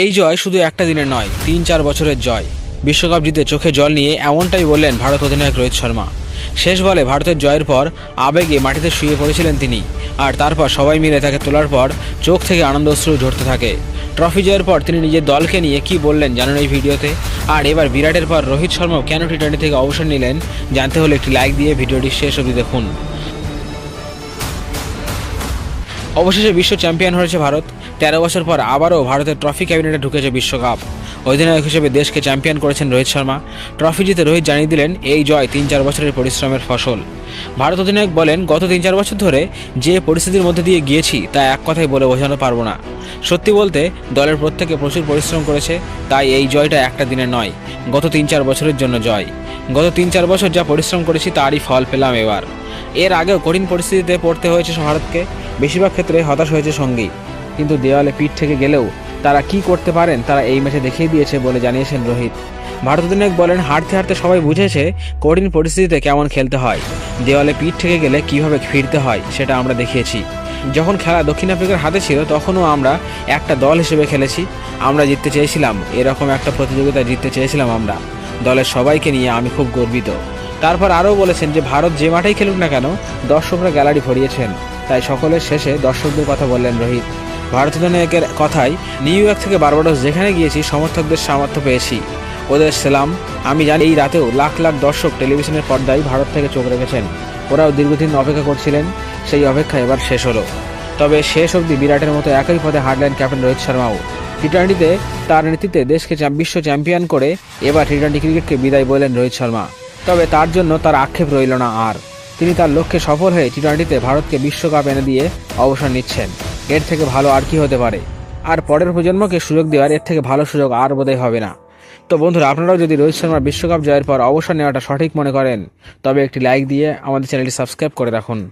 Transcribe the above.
এই জয় শুধু একটা দিনের নয়, তিন চার বছরের জয়। বিশ্বকাপ জিতে চোখে জল নিয়ে এমনটাই বললেন ভারত অধিনায়ক রোহিত শর্মা। শেষ বলে ভারতের জয়ের পর আবেগে মাটিতে শুয়ে পড়েছিলেন তিনি, আর তারপর সবাই মিলে তাকে তোলার পর চোখ থেকে আনন্দ অশ্রু ঝরতে থাকে। ট্রফি জয়ের পর তিনি নিজের দলকে নিয়ে কি বললেন জানেন এই ভিডিওতে? আর এবার বিরাটের পর রোহিত শর্মাও কেন টি টোয়েন্টি থেকে অবসর নিলেন? জানতে হলে একটি লাইক দিয়ে ভিডিওটি শেষ অবধি দেখুন। অবশেষে বিশ্ব চ্যাম্পিয়ন হয়েছে ভারত। তেরো বছর পর আবারও ভারতের ট্রফি ক্যাবিনেটে ঢুকেছে বিশ্বকাপ। অধিনায়ক হিসেবে দেশকে চ্যাম্পিয়ন করেছেন রোহিত শর্মা। ট্রফি জিতে রোহিত জানিয়ে দিলেন, এই জয় তিন চার বছরের পরিশ্রমের ফসল। ভারত অধিনায়ক বলেন, গত তিন চার বছর ধরে যে পরিস্থিতির মধ্যে দিয়ে গিয়েছি, তা এক কথায় বলে বোঝানো পারব না। সত্যি বলতে, দলের প্রত্যেকে প্রচুর পরিশ্রম করেছে, তাই এই জয়টা একটা দিনে নয়, গত তিন চার বছরের জন্য জয়। গত তিন চার বছর যা পরিশ্রম করেছি, তারই ফল পেলাম এবার। এর আগেও কঠিন পরিস্থিতিতে পড়তে হয়েছে ভারতকে বেশিরভাগ ক্ষেত্রে হতাশ হয়েছে সঙ্গী। কিন্তু দেওয়ালে পিঠ থেকে গেলেও তারা কি করতে পারেন, তারা এই ম্যাচে দেখিয়ে দিয়েছে বলে জানিয়েছেন রোহিত। ভারত অধিনায়ক বলেন হারতে হারতে সবাই বুঝেছে কঠিন পরিস্থিতিতে কেমন খেলতে হয়। দেওয়ালে পিঠ থেকে গেলে কীভাবে ফিরতে হয়, সেটা আমরা দেখিয়েছি। যখন খেলা দক্ষিণ আফ্রিকার হাতে ছিল, তখনও আমরা একটা দল হিসেবে খেলেছি। আমরা জিততে চেয়েছিলাম, এরকম একটা প্রতিযোগিতা জিততে চেয়েছিলাম আমরা। দলের সবাইকে নিয়ে আমি খুব গর্বিত। তারপর আরও বলেছেন যে ভারত যে মাঠেই খেলুক না কেন, দর্শকরা গ্যালারি ভরিয়েছেন। তাই সকলের শেষে দর্শকদের কথা বললেন রোহিত। ভারত অধিনায়কের কথাই নিউ ইয়র্ক থেকে বারবাডোস যেখানে গিয়েছি, সমর্থকদের সামর্থ্য পেয়েছি। ওদের সেলাম, আমি জানি এই রাতেও লাখ লাখ দর্শক টেলিভিশনের পর্দায় ভারত থেকে চোখ রেখেছেন। ওরাও দীর্ঘদিন অপেক্ষা করছিলেন, সেই অপেক্ষা এবার শেষ হলো। তবে শেষ অবধি বিরাটের মতো একই পথে হারলেন ক্যাপ্টেন রোহিত শর্মাও। টি টোয়েন্টিতে তার নেতৃত্বে দেশকে বিশ্ব চ্যাম্পিয়ন করে এবার টি টোয়েন্টি ক্রিকেটকে বিদায় বললেন রোহিত শর্মা। তবে তার জন্য তার আক্ষেপ রইল না আর। তিনি তার লক্ষ্যে সফল হয়ে টি টোয়েন্টিতে ভারতকে বিশ্বকাপ এনে দিয়ে অবসর নিচ্ছেন। এর থেকে ভালো আর কি হতে পারে? আর পরের প্রজন্মকে সুযোগ দেওয়ার এর থেকে ভালো সুযোগ আর বোধহয় হবে না। তো বন্ধুরা, আপনারাও যদি রোহিত শর্মার বিশ্বকাপ জয়ের পর অবসর নেওয়াটা সঠিক মনে করেন, তবে একটি লাইক দিয়ে আমাদের চ্যানেলটি সাবস্ক্রাইব করে রাখুন।